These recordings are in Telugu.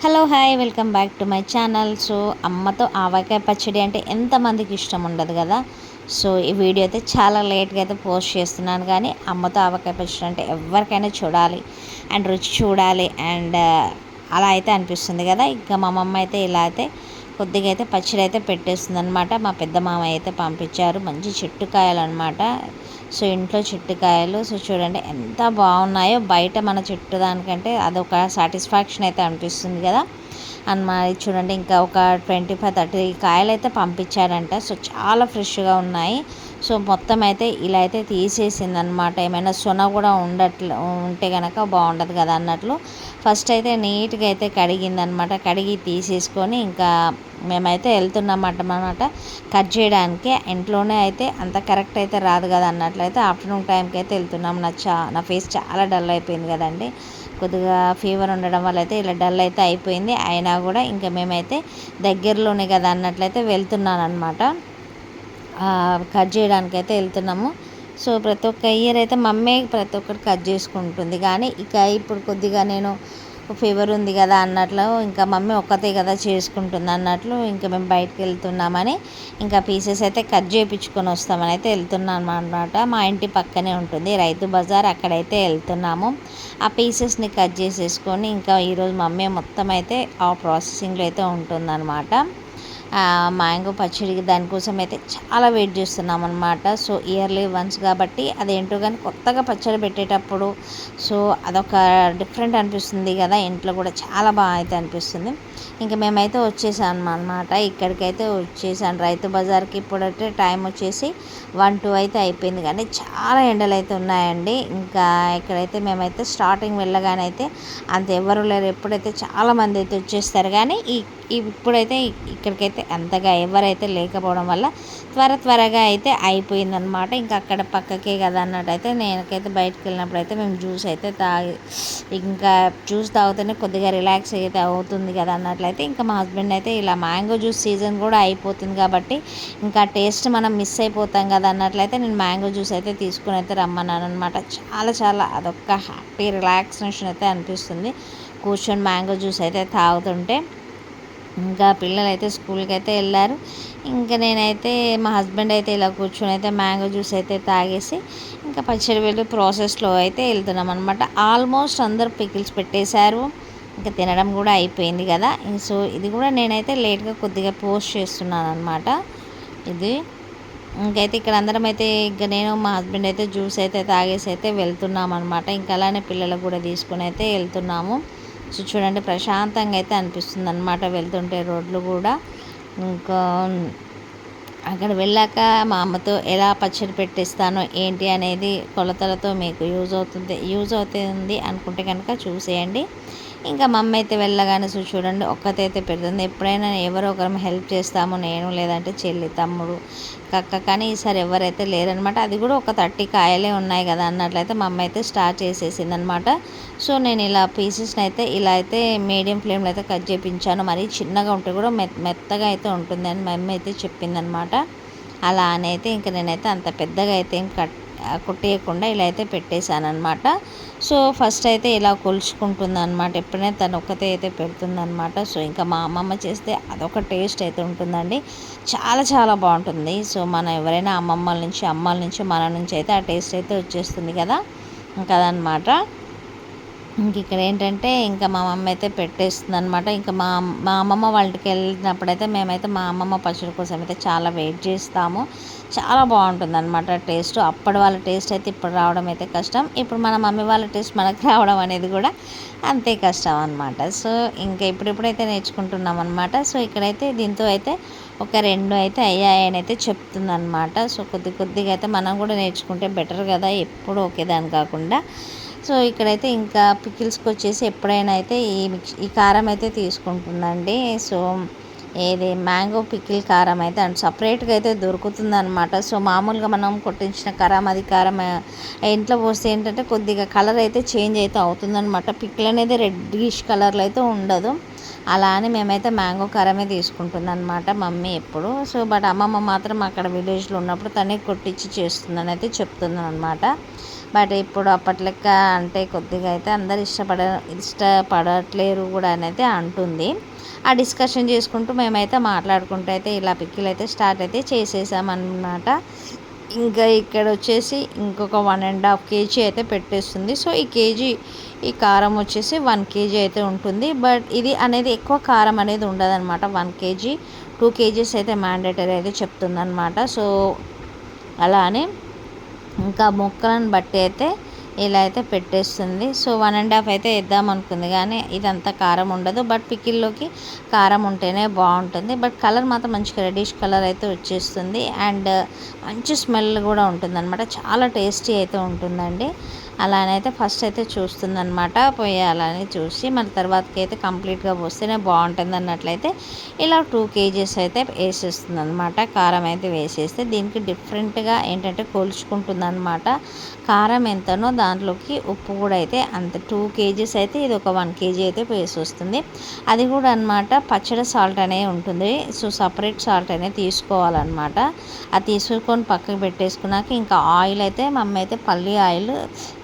Hello hi welcome back to my channel so అమ్మతో ఆవకాయ పచ్చడి అంటే ఎంతమందికి ఇష్టం ఉండదు కదా? సో ఈ వీడియో అయితే చాలా లేట్గా అయితే పోస్ట్ చేస్తున్నాను కానీ అమ్మతో ఆవకాయ పచ్చడి అంటే ఎవరికైనా చూడాలి. అండ్ రుచి చూడాలి. అండ్ uh, అలా అయితే అనిపిస్తుంది కదా? ఇంకా మా అమ్మమ్మ అయితే ఇలా అయితే కొద్దిగా అయితే పచ్చడి అయితే పెట్టేస్తుంది అనమాట మా పెద్ద మామ అయితే పంపించారు. మంచి చెట్టు కాయలు అనమాట సో ఇంట్లో చెట్టుకాయలు సో చూడండి ఎంత బాగున్నాయో బయట మన చెట్టు దానికంటే అదొక సాటిస్ఫాక్షన్ అయితే అనిపిస్తుంది కదా. అండ్ మరి చూడండి ఇంకా ఒక ట్వంటీ ఫైవ్ థర్టీ కాయలు అయితే పంపించారంట. సో చాలా ఫ్రెష్గా ఉన్నాయి. సో మొత్తం అయితే ఇలా అయితే తీసేసింది అనమాట ఏమైనా సొన కూడా ఉండట్లు ఉంటే కనుక బాగుండదు కదా అన్నట్లు. ఫస్ట్ అయితే నీట్గా అయితే కడిగింది అనమాట కడిగి తీసేసుకొని ఇంకా మేమైతే వెళ్తున్నామట అనమాట కట్ చేయడానికి. ఇంట్లోనే అయితే అంత కరెక్ట్ అయితే రాదు కదా అన్నట్లయితే ఆఫ్టర్నూన్ టైంకి అయితే వెళ్తున్నాం. నా చా నా ఫేస్ చాలా డల్ అయిపోయింది కదండి. కొద్దిగా ఫీవర్ ఉండడం వల్ల అయితే ఇలా డల్ అయితే అయిపోయింది. అయినా కూడా ఇంకా మేమైతే దగ్గరలోనే కదా అన్నట్లయితే వెళ్తున్నాను అనమాట కట్ చేయడానికి అయితే వెళ్తున్నాము. సో ప్రతి ఒక్క ఇయర్ అయితే మమ్మీ ప్రతి ఒక్కటి కట్ చేసుకుంటుంది. కానీ ఇక ఇప్పుడు కొద్దిగా నేను ఫీవర్ ఉంది కదా అన్నట్లు ఇంకా మమ్మీ ఒక్కతే కదా చేసుకుంటుంది అన్నట్లు ఇంకా మేము బయటకు వెళ్తున్నామని ఇంకా పీసెస్ అయితే కట్ చేయించుకొని వస్తామని అయితే వెళ్తున్నాం అనమాట మా ఇంటి పక్కనే ఉంటుంది రైతు బజార్ అక్కడైతే వెళ్తున్నాము. ఆ పీసెస్ని కట్ చేసేసుకొని ఇంకా ఈరోజు మమ్మీ మొత్తం అయితే ఆ ప్రాసెసింగ్లో అయితే ఉంటుందన్నమాట. మ్యాంగో పచ్చడికి దానికోసం అయితే చాలా వెయిట్ చేస్తున్నాం అనమాట సో ఇయర్లీ వన్స్ కాబట్టి అదేంటో కానీ కొత్తగా పచ్చడి పెట్టేటప్పుడు సో అదొక డిఫరెంట్ అనిపిస్తుంది కదా ఇంట్లో కూడా చాలా బాగా అయితే అనిపిస్తుంది. ఇంకా మేమైతే వచ్చేసాం అనమాట ఇక్కడికైతే వచ్చేసాను రైతు బజార్కి ఇప్పుడైతే టైం వచ్చేసి వన్ టూ అయితే అయిపోయింది కానీ చాలా ఎండలు అయితే ఉన్నాయండి. ఇంకా ఇక్కడైతే మేమైతే స్టార్టింగ్ వెళ్ళగానే అయితే అంత ఎవరు లేరు. ఎప్పుడైతే చాలామంది అయితే వచ్చేస్తారు. కానీ ఈ ఇప్పుడైతే ఇక్కడికైతే అంతగా ఎవరైతే లేకపోవడం వల్ల త్వర త్వరగా అయితే అయిపోయిందనమాట ఇంకా అక్కడ పక్కకే కదా అన్నట్టు అయితే నేనకైతే బయటకు వెళ్ళినప్పుడు అయితే మేము జ్యూస్ అయితే తాగి ఇంకా జ్యూస్ తాగుతూనే కొద్దిగా రిలాక్స్ అయితే అవుతుంది కదా అన్నట్లయితే ఇంకా మా హస్బెండ్ అయితే ఇలా మ్యాంగో జ్యూస్ సీజన్ కూడా అయిపోతుంది కాబట్టి ఇంకా టేస్ట్ మనం మిస్ అయిపోతాం కదా అన్నట్లయితే నేను మ్యాంగో జ్యూస్ అయితే తీసుకుని అయితే రమ్మన్నాను అనమాట చాలా చాలా అదొక హ్యాపీ రిలాక్సేషన్ అయితే అనిపిస్తుంది కూర్చొని మ్యాంగో జ్యూస్ అయితే తాగుతుంటే. ఇంకా పిల్లలైతే స్కూల్కి అయితే వెళ్ళారు. ఇంకా నేనైతే మా హస్బెండ్ అయితే ఇలా కూర్చొని అయితే మ్యాంగో జ్యూస్ అయితే తాగేసి ఇంకా పచ్చడి వెళ్ళి ప్రాసెస్లో అయితే వెళ్తున్నాం అనమాట ఆల్మోస్ట్ అందరు పికిల్స్ పెట్టేశారు. ఇంకా తినడం కూడా అయిపోయింది కదా. సో ఇది కూడా నేనైతే లేట్గా కొద్దిగా పోస్ట్ చేస్తున్నాను అనమాట ఇది. ఇంకైతే ఇక్కడ అందరం అయితే ఇంకా నేను మా హస్బెండ్ అయితే జ్యూస్ అయితే తాగేసి అయితే వెళ్తున్నాం అనమాట ఇంకా అలానే పిల్లలకు కూడా తీసుకుని అయితే వెళ్తున్నాము. సో చూడండి ప్రశాంతంగా అయితే అనిపిస్తుంది అనమాట వెళ్తుంటే రోడ్లు కూడా. ఇంకా అక్కడ వెళ్ళాక మా అమ్మతో ఎలా పచ్చడి పెట్టిస్తానో ఏంటి అనేది కొలతలతో మీకు యూజ్ అవుతుంది యూజ్ అవుతుంది అనుకుంటే కనుక చూసేయండి. ఇంకా మా అమ్మ అయితే వెళ్ళగానే చూసి చూడండి ఒక్కతైతే పెడుతుంది. ఎప్పుడైనా ఎవరో ఒకరు హెల్ప్ చేస్తాము నేను లేదంటే చెల్లి తమ్ముడు కక్క కానీ ఈసారి ఎవరైతే లేరనమాట అది కూడా ఒక థర్టీ కాయలే ఉన్నాయి కదా అన్నట్లయితే మా అమ్మ అయితే స్టార్ట్ చేసేసింది అనమాట సో నేను ఇలా పీసెస్ని అయితే ఇలా అయితే మీడియం ఫ్లేమ్లో అయితే కట్ చేయించాను మరీ చిన్నగా ఉంటే కూడా మెత్తగా అయితే ఉంటుంది అని మా అమ్మ అయితే చెప్పిందనమాట అలా అని అయితే ఇంకా నేనైతే అంత పెద్దగా అయితే ఏం కట్ కుట్టేయకుండా ఇలా అయితే పెట్టేశాను అనమాట సో ఫస్ట్ అయితే ఇలా కొలుచుకుంటుంది అనమాట ఎప్పుడైనా తను ఒక్కతే అయితే పెడుతుంది అనమాట సో ఇంకా మా అమ్మమ్మ చేస్తే అదొక టేస్ట్ అయితే ఉంటుందండి. చాలా చాలా బాగుంటుంది. సో మనం ఎవరైనా అమ్మమ్మల నుంచి అమ్మల నుంచి మన నుంచి అయితే ఆ టేస్ట్ అయితే వచ్చేస్తుంది కదా. ఇంకా ఇంక ఇక్కడ ఏంటంటే ఇంకా మా మమ్మీ అయితే పెట్టేస్తుంది అనమాట ఇంకా మా మా అమ్మమ్మ వాళ్ళకి వెళ్ళినప్పుడైతే మేమైతే మా అమ్మమ్మ పచ్చడి కోసం అయితే చాలా వెయిట్ చేస్తాము. చాలా బాగుంటుంది అనమాట టేస్ట్. అప్పటి వాళ్ళ టేస్ట్ అయితే ఇప్పుడు రావడం అయితే కష్టం. ఇప్పుడు మన మమ్మీ వాళ్ళ టేస్ట్ మనకు రావడం అనేది కూడా అంతే కష్టం అనమాట సో ఇంకా ఇప్పుడిప్పుడైతే నేర్చుకుంటున్నాం అనమాట సో ఇక్కడైతే దీంతో అయితే ఒక రెండు అయితే అయ్యాయని అయితే చెప్తుందనమాట సో కొద్ది కొద్దిగా అయితే మనం కూడా నేర్చుకుంటే బెటర్ కదా ఎప్పుడు ఒకేదాని కాకుండా. సో ఇక్కడైతే ఇంకా పికిల్స్కి వచ్చేసి ఎప్పుడైనా అయితే ఈ మిక్స్ ఈ కారం అయితే తీసుకుంటుందండి. సో ఏది? మ్యాంగో పికిల్ కారం అయితే అండ్ సపరేట్గా అయితే దొరుకుతుంది అనమాట సో మామూలుగా మనం కొట్టించిన కారం అది కారం ఇంట్లో పోస్తే ఏంటంటే కొద్దిగా కలర్ అయితే చేంజ్ అయితే అవుతుందనమాట పికిల్ అనేది రెడ్డిష్ కలర్లో అయితే ఉండదు. అలా అని మేమైతే మ్యాంగో కారమే తీసుకుంటుంది అనమాట మమ్మీ ఎప్పుడు. సో బట్ అమ్మమ్మ మాత్రం అక్కడ విలేజ్లో ఉన్నప్పుడు తనే కొట్టించి చేస్తుందని అయితే చెప్తుంది అనమాట బట్ ఇప్పుడు అప్పట్లెక్క అంటే కొద్దిగా అయితే అందరు ఇష్టపడ ఇష్టపడట్లేరు కూడా అనేది అంటుంది. ఆ డిస్కషన్ చేసుకుంటూ మేమైతే మాట్లాడుకుంటూ అయితే ఇలా పిక్కిలు అయితే స్టార్ట్ అయితే చేసేసామన్నమాట. ఇంకా ఇక్కడ వచ్చేసి ఇంకొక వన్ అండ్ హాఫ్ కేజీ అయితే పెట్టేస్తుంది. సో ఈ కేజీ ఈ కారం వచ్చేసి వన్ కేజీ అయితే ఉంటుంది. బట్ ఇది అనేది ఎక్కువ కారం అనేది ఉండదన్నమాట. వన్ కేజీ టూ కేజీస్ అయితే మ్యాండేటరీ అయితే చెప్తుందన్నమాట. సో అలానే ఇంకా మొక్కలను బట్టి అయితే ఇలా అయితే పెట్టేస్తుంది. సో వన్ అండ్ హాఫ్ అయితే వేద్దాం అనుకుంది. కానీ ఇదంతా కారం ఉండదు. బట్ పికిల్లోకి కారం ఉంటేనే బాగుంటుంది. బట్ కలర్ మాత్రం మంచిగా రెడిష్ కలర్ అయితే వచ్చేస్తుంది. అండ్ uh, మంచి స్మెల్ కూడా ఉంటుందనమాట చాలా టేస్టీ అయితే ఉంటుందండి. అలానైతే ఫస్ట్ అయితే చూస్తుందనమాట పోయాలని చూసి మళ్ళీ తర్వాతకి అయితే కంప్లీట్గా పోస్తేనే బాగుంటుంది అన్నట్లయితే ఇలా టూ కేజీస్ అయితే వేసేస్తుంది అనమాట కారం అయితే వేసేస్తే దీనికి డిఫరెంట్గా ఏంటంటే కొలుచుకుంటుంది అనమాట కారం ఎంతనో దాంట్లోకి ఉప్పు కూడా అయితే అంత. టూ కేజీస్ అయితే ఇది ఒక వన్ కేజీ అయితే వేసి వస్తుంది అది కూడా అనమాట పచ్చడి సాల్ట్ అనేది ఉంటుంది. సో సపరేట్ సాల్ట్ అనేది తీసుకోవాలన్నమాట. అది తీసుకొని పక్కకు పెట్టేసుకున్నాక ఇంకా ఆయిల్ అయితే మమ్మీ అయితే పల్లి ఆయిల్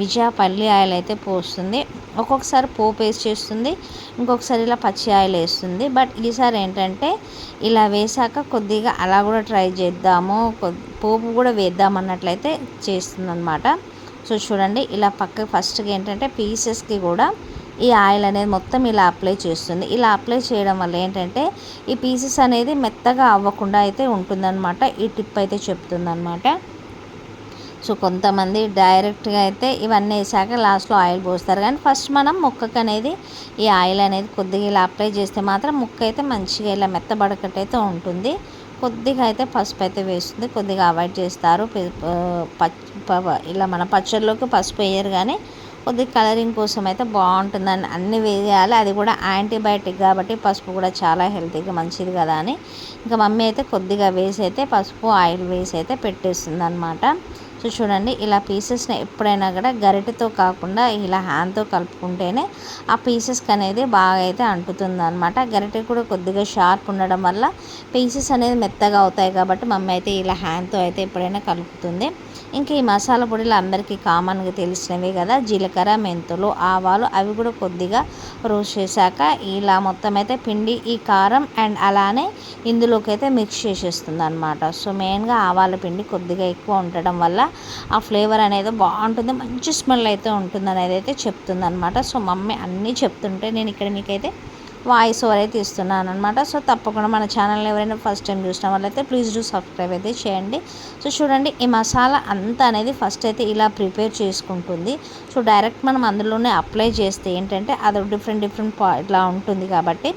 విజయ పల్లి ఆయిల్ అయితే పోస్తుంది. ఒక్కొక్కసారి పోపు వేసి చేస్తుంది ఇంకొకసారి ఇలా పచ్చి ఆయిల్ వేస్తుంది. బట్ ఈసారి ఏంటంటే ఇలా వేసాక కొద్దిగా అలా కూడా ట్రై చేద్దాము పోపు కూడా వేద్దాం అన్నట్లయితే చేస్తుంది అనమాట సో చూడండి ఇలా పక్క ఫస్ట్గా ఏంటంటే పీసెస్కి కూడా ఈ ఆయిల్ అనేది మొత్తం ఇలా అప్లై చేస్తుంది. ఇలా అప్లై చేయడం వల్ల ఏంటంటే ఈ పీసెస్ అనేది మెత్తగా అవ్వకుండా అయితే ఉంటుందన్నమాట. ఈ టిప్ అయితే చెప్తుందన్నమాట. సో కొంతమంది డైరెక్ట్గా అయితే ఇవన్నీ వేసాక లాస్ట్లో ఆయిల్ పోస్తారు. కానీ ఫస్ట్ మనం ముక్కకు అనేది ఈ ఆయిల్ అనేది కొద్దిగా ఇలా అప్లై చేస్తే మాత్రం ముక్క అయితే మంచిగా ఇలా మెత్తబడకటైతే ఉంటుంది. కొద్దిగా అయితే పసుపు అయితే వేస్తుంది. కొద్దిగా అవాయిడ్ చేస్తారు. ఇలా మన పచ్చళ్ళలోకి పసుపు వేయరు కానీ కొద్దిగా కలరింగ్ కోసం అయితే బాగుంటుందని అన్ని వేయాలి. అది కూడా యాంటీబయాటిక్ కాబట్టి పసుపు కూడా చాలా హెల్తీగా మంచిది కదా అని. ఇంకా మమ్మీ అయితే కొద్దిగా వేసి అయితే పసుపు ఆయిల్ వేసి అయితే పెట్టేస్తుంది అనమాట సో చూడండి ఇలా పీసెస్ని ఎప్పుడైనా కూడా గరిటెతో కాకుండా ఇలా హ్యాండ్తో కలుపుకుంటేనే ఆ పీసెస్కి అనేది బాగా అయితే అంటుతుంది అనమాట గరిటె కూడా కొద్దిగా షార్ప్ ఉండడం వల్ల పీసెస్ అనేది మెత్తగా అవుతాయి కాబట్టి మమ్మీ అయితే ఇలా హ్యాండ్తో అయితే ఎప్పుడైనా కలుపుతుంది. ఇంకా ఈ మసాలా పొడిలు అందరికీ కామన్గా తెలిసినవే కదా జీలకర్ర మెంతులు ఆవాలు అవి కూడా కొద్దిగా రోస్ట్ చేశాక ఇలా మొత్తం అయితే పిండి ఈ కారం అండ్ అలానే ఇందులోకి అయితే మిక్స్ చేసేస్తుంది అనమాట సో మెయిన్గా ఆవాల పిండి కొద్దిగా ఎక్కువ ఉండటం వల్ల ఆ ఫ్లేవర్ అనేది బాగుంటుంది. మంచి స్మెల్ అయితే ఉంటుంది అనేది అయితే చెప్తుంది అనమాట సో మమ్మీ అన్నీ చెప్తుంటే నేను ఇక్కడ మీకైతే వాయిస్ ఓవర్ అయితే ఇస్తున్నాను అనమాట సో తప్పకుండా మన ఛానల్ ఎవరైనా ఫస్ట్ టైం చూసిన వాళ్ళైతే ప్లీజ్ డూ సబ్స్క్రైబ్ అయితే చేయండి. సో చూడండి ఈ మసాలా అంతా అనేది ఫస్ట్ అయితే ఇలా ప్రిపేర్ చేసుకుంటుంది. సో డైరెక్ట్ మనం అందులోనే అప్లై చేస్తే ఏంటంటే అది డిఫరెంట్ డిఫరెంట్ ఇట్లా ఉంటుంది కాబట్టి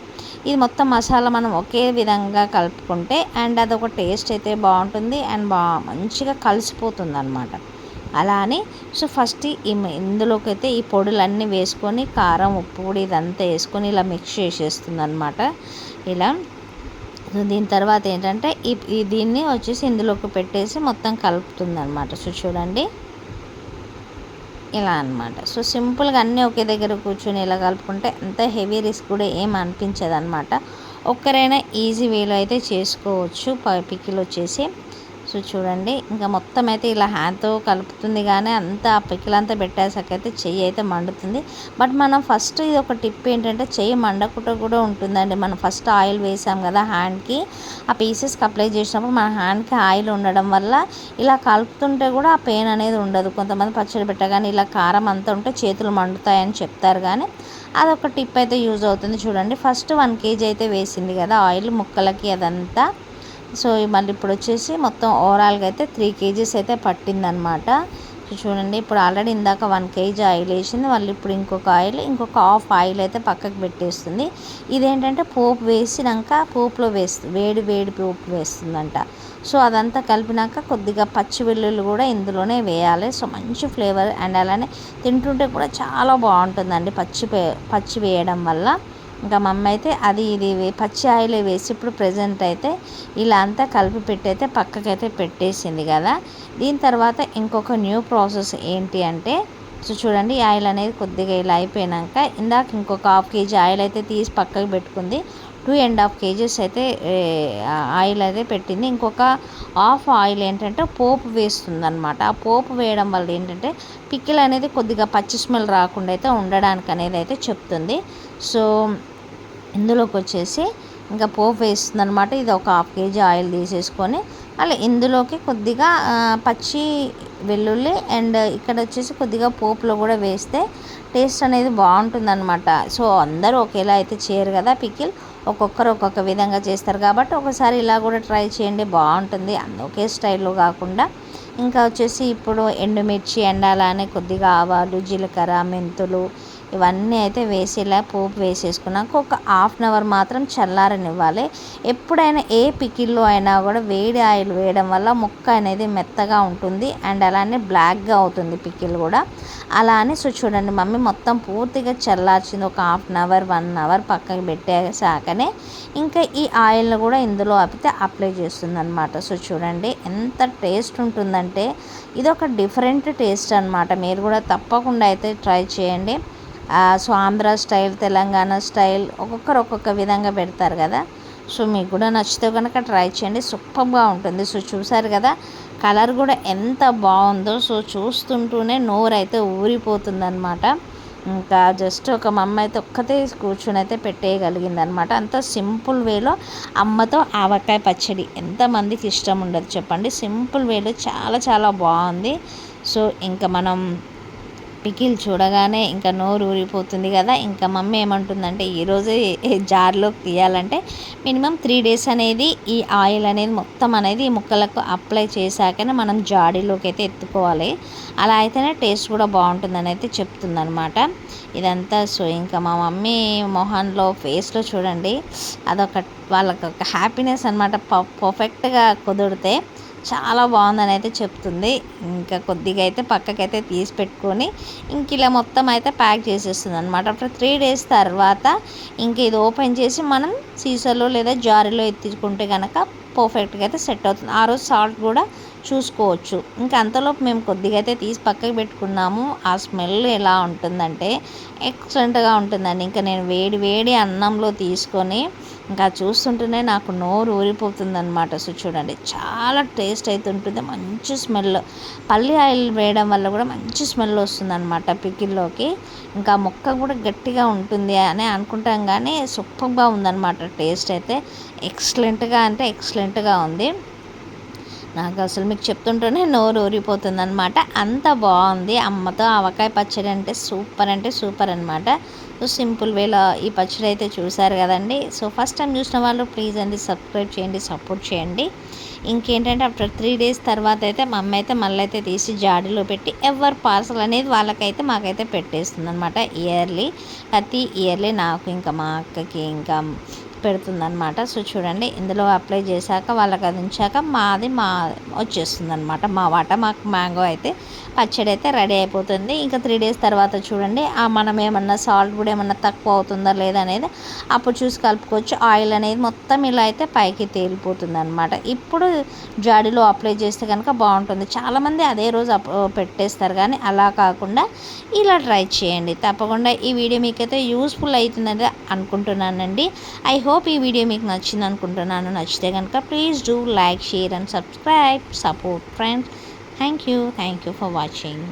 ఇది మొత్తం మసాలా మనం ఒకే విధంగా కలుపుకుంటే అండ్ అదొక టేస్ట్ అయితే బాగుంటుంది అండ్ బా మంచిగా కలిసిపోతుంది అనమాట అలా అని. సో ఫస్ట్ ఈ ఇందులోకి అయితే ఈ పొడులన్నీ వేసుకొని కారం ఉప్పు పొడి ఇదంతా వేసుకొని ఇలా మిక్స్ చేసేస్తుంది అనమాట ఇలా దీని తర్వాత ఏంటంటే ఈ దీన్ని వచ్చేసి ఇందులోకి పెట్టేసి మొత్తం కలుపుతుంది అనమాట సో చూడండి. ఇలా అనమాట సో సింపుల్గా అన్నీ ఒకే దగ్గర కూర్చొని ఇలా కలుపుకుంటే అంత హెవీ రిస్క్ కూడా ఏం అనిపించదు అనమాట ఒక్కరైనా ఈజీ వేలో అయితే చేసుకోవచ్చు. పికిల్ వచ్చేసి. సో చూడండి ఇంకా మొత్తం అయితే ఇలా హ్యాండ్తో కలుపుతుంది కానీ అంతా ఆ పిక్కలంతా పెట్టేసాకైతే చెయ్యి అయితే మండుతుంది. బట్ మనం ఫస్ట్ ఇది ఒక టిప్ ఏంటంటే చెయ్యి మండకుండా కూడా ఉంటుందండి. మనం ఫస్ట్ ఆయిల్ వేసాం కదా హ్యాండ్కి ఆ పీసెస్కి అప్లై చేసినప్పుడు మన హ్యాండ్కి ఆయిల్ ఉండడం వల్ల ఇలా కలుపుతుంటే కూడా ఆ పెయిన్ అనేది ఉండదు. కొంతమంది పచ్చడి పెట్టగానే ఇలా కారం అంతా ఉంటే చేతులు మండుతాయని చెప్తారు కానీ అదొక టిప్ అయితే యూజ్ అవుతుంది చూడండి. ఫస్ట్ వన్ కేజీ అయితే వేసింది కదా ఆయిల్ ముక్కలకి అదంతా. సో మళ్ళీ ఇప్పుడు వచ్చేసి మొత్తం ఓవరాల్గా అయితే త్రీ కేజీస్ అయితే పట్టిందనమాట. సో చూడండి ఇప్పుడు ఆల్రెడీ ఇందాక వన్ కేజీ ఆయిల్ వేసింది మళ్ళీ ఇప్పుడు ఇంకొక ఆయిల్ ఇంకొక హాఫ్ ఆయిల్ అయితే పక్కకు పెట్టేస్తుంది. ఇదేంటంటే పోపు వేసినాక పోపులో వేస్తుంది వేడి వేడి పోపు వేస్తుందంట. సో అదంతా కలిపినాక కొద్దిగా పచ్చి వెల్లుల్లి కూడా ఇందులోనే వేయాలి. సో మంచి ఫ్లేవర్ అండ్ అలానే తింటుంటే కూడా చాలా బాగుంటుందండి పచ్చి పచ్చి వేయడం వల్ల. ఇంకా మమ్మ అయితే అది ఇది పచ్చి ఆయిల్ వేసి ఇప్పుడు ప్రజెంట్ అయితే ఇలా అంతా కలిపి పెట్టయితే పక్కకైతే పెట్టేసింది కదా. దీని తర్వాత ఇంకొక న్యూ ప్రాసెస్ ఏంటి అంటే సో చూడండి ఆయిల్ అనేది కొద్దిగా ఇలా అయిపోయినాక ఇందాక ఇంకొక హాఫ్ కేజీ ఆయిల్ అయితే తీసి పక్కకు పెట్టుకుంది. టూ అండ్ హాఫ్ కేజెస్ అయితే ఆయిల్ అయితే పెట్టింది. ఇంకొక హాఫ్ ఆయిల్ ఏంటంటే పోపు వేస్తుంది అనమాట ఆ పోపు వేయడం వల్ల ఏంటంటే పిక్కిల్ అనేది కొద్దిగా పచ్చి స్మెల్ రాకుండా అయితే ఉండడానికి అనేది అయితే చెప్తుంది. సో ఇందులోకి వచ్చేసి ఇంకా పోపు వేస్తుంది అనమాట ఇది ఒక హాఫ్ కేజీ ఆయిల్ తీసేసుకొని అలా ఇందులోకి కొద్దిగా పచ్చి వెల్లుల్లి అండ్ ఇక్కడ వచ్చేసి కొద్దిగా పోపులో కూడా వేస్తే టేస్ట్ అనేది బాగుంటుందన్నమాట. సో అందరూ ఒకేలా అయితే చేయరు కదా పికిల్. ఒక్కొక్కరు ఒక్కొక్క విధంగా చేస్తారు కాబట్టి ఒకసారి ఇలా కూడా ట్రై చేయండి బాగుంటుంది. ఒకే స్టైల్లో కాకుండా ఇంకా వచ్చేసి ఇప్పుడు ఎండుమిర్చి ఎండాలని కొద్దిగా ఆవాలు జీలకర్ర మెంతులు ఇవన్నీ అయితే వేసేలా పోపు వేసేసుకున్నాక ఒక హాఫ్ అన్ అవర్ మాత్రం చల్లారనివ్వాలి. ఎప్పుడైనా ఏ పికిల్లో అయినా కూడా వేడి ఆయిల్ వేయడం వల్ల ముక్క అనేది మెత్తగా ఉంటుంది అండ్ అలానే బ్లాక్గా అవుతుంది పికిల్ కూడా. అలా అని సో చూడండి మమ్మీ మొత్తం పూర్తిగా చల్లార్చింది ఒక half an hour one hour పక్కకి పెట్టేసాకనే ఇంకా ఈ ఆయిల్ని కూడా ఇందులో ఆపితే అప్లై చేస్తుందన్నమాట. సో చూడండి ఎంత టేస్ట్ ఉంటుందంటే ఇది ఒక డిఫరెంట్ టేస్ట్ అనమాట మీరు కూడా తప్పకుండా అయితే ట్రై చేయండి. ఆంధ్ర స్టైల్ తెలంగాణ స్టైల్ ఒక్కొక్కరు ఒక్కొక్క విధంగా పెడతారు కదా. సో మీకు కూడా నచ్చితే కనుక ట్రై చేయండి. సూపర్గా ఉంటుంది. సో చూసారు కదా కలర్ కూడా ఎంత బాగుందో. సో చూస్తుంటూనే నోరు అయితే ఊరిపోతుంది అనమాట ఇంకా జస్ట్ ఒక మమ్మ అయితే ఒక్కతే కూర్చొని అయితే పెట్టేయగలిగింది అనమాట అంత సింపుల్ వేలో అమ్మతో ఆవకాయ పచ్చడి. ఎంతమందికి ఇష్టం ఉండదు చెప్పండి. సింపుల్ వేలో చాలా చాలా బాగుంది. సో ఇంకా మనం పికిల్ చూడగానే ఇంకా నోరు ఊరిపోతుంది కదా. ఇంకా మమ్మీ ఏమంటుందంటే ఈరోజే జార్లోకి తీయాలంటే మినిమం త్రీ డేస్ అనేది ఈ ఆయిల్ అనేది మొత్తం అనేది ఈ ముక్కలకు అప్లై చేశాకనే మనం జాడీలోకి అయితే ఎత్తుకోవాలి. అలా అయితేనే టేస్ట్ కూడా బాగుంటుందని అయితే చెప్తుందనమాట ఇదంతా సో ఇంకా మా మమ్మీ మొహన్లో ఫేస్లో చూడండి. అదొక వాళ్ళకి ఒక హ్యాపీనెస్ అనమాట పర్ఫెక్ట్గా కుదిరితే చాలా బాగుందని అయితే చెప్తుంది. ఇంకా కొద్దిగా అయితే పక్కకైతే తీసి పెట్టుకొని ఇంక ఇలా మొత్తం అయితే ప్యాక్ చేసేస్తుంది అనమాట ఆఫ్టర్ త్రీ డేస్ తర్వాత ఇంక ఇది ఓపెన్ చేసి మనం సీసాలో లేదా జారీలో ఎత్తుకుంటే కనుక పర్ఫెక్ట్గా అయితే సెట్ అవుతుంది. ఆ రోజు సాల్ట్ కూడా చూసుకోవచ్చు. ఇంకా అంతలోపు మేము కొద్దిగా అయితే తీసి పక్కకి పెట్టుకున్నాము. ఆ స్మెల్ ఎలా ఉంటుందంటే ఎక్సలెంట్గా ఉంటుందండి. ఇంకా నేను వేడి వేడి అన్నంలో తీసుకొని ఇంకా చూస్తుంటేనే నాకు నోరు ఊరిపోతుందనమాట సో చూడండి చాలా టేస్ట్ అయితే ఉంటుంది. మంచి స్మెల్. పల్లి ఆయిల్ వేయడం వల్ల కూడా మంచి స్మెల్ వస్తుంది అనమాట పికిల్లోకి. ఇంకా మొక్క కూడా గట్టిగా ఉంటుంది అని అనుకుంటాం కానీ సూపర్గా ఉందన్నమాట టేస్ట్ అయితే. ఎక్సలెంట్గా అంటే ఎక్సలెంట్గా ఉంది. నాకు అసలు మీకు చెప్తుంటేనే నోరు ఊరిపోతుంది అనమాట అంత బాగుంది. అమ్మతో ఆవకాయ పచ్చడి అంటే సూపర్ అంటే సూపర్ అనమాట సో సింపుల్ వేలో ఈ పచ్చడి అయితే చూసారు కదండి. సో ఫస్ట్ టైం చూసిన వాళ్ళు ప్లీజ్ అండి సబ్స్క్రైబ్ చేయండి సపోర్ట్ చేయండి. ఇంకేంటంటే ఆఫ్టర్ త్రీ డేస్ తర్వాత అయితే మా అమ్మ అయితే మళ్ళీ అయితే తీసి జాడీలో పెట్టి ఎవరి పార్సల్ అనేది వాళ్ళకైతే మాకైతే పెట్టేస్తుంది అనమాట ఇయర్లీ ప్రతి ఇయర్లీ నాకు ఇంకా మా అక్కకి ఇంకా పెడుతుందనమాట సో చూడండి ఇందులో అప్లై చేశాక వాళ్ళకి అది ఉంచాక మాది మా వచ్చేస్తుంది అనమాట మా వాట మాకు మ్యాంగో అయితే పచ్చడి అయితే రెడీ అయిపోతుంది. ఇంకా త్రీ డేస్ తర్వాత చూడండి ఆ మనం ఏమన్నా సాల్ట్ కూడా ఏమన్నా తక్కువ అవుతుందా లేదా అనేది అప్పుడు చూసి కలుపుకోవచ్చు. ఆయిల్ అనేది మొత్తం ఇలా అయితే పైకి తేలిపోతుంది అనమాట ఇప్పుడు జాడీలో అప్లై చేస్తే కనుక బాగుంటుంది. చాలామంది అదే రోజు పెట్టేస్తారు కానీ అలా కాకుండా ఇలా ట్రై చేయండి. తప్పకుండా ఈ వీడియో మీకైతే యూస్ఫుల్ అవుతుందని అనుకుంటున్నానండి. ఐ హోప్ ఈ వీడియో మీకు నచ్చింది అనుకుంటున్నాను. నచ్చితే కనుక please do like share and subscribe support friends thank you thank you for watching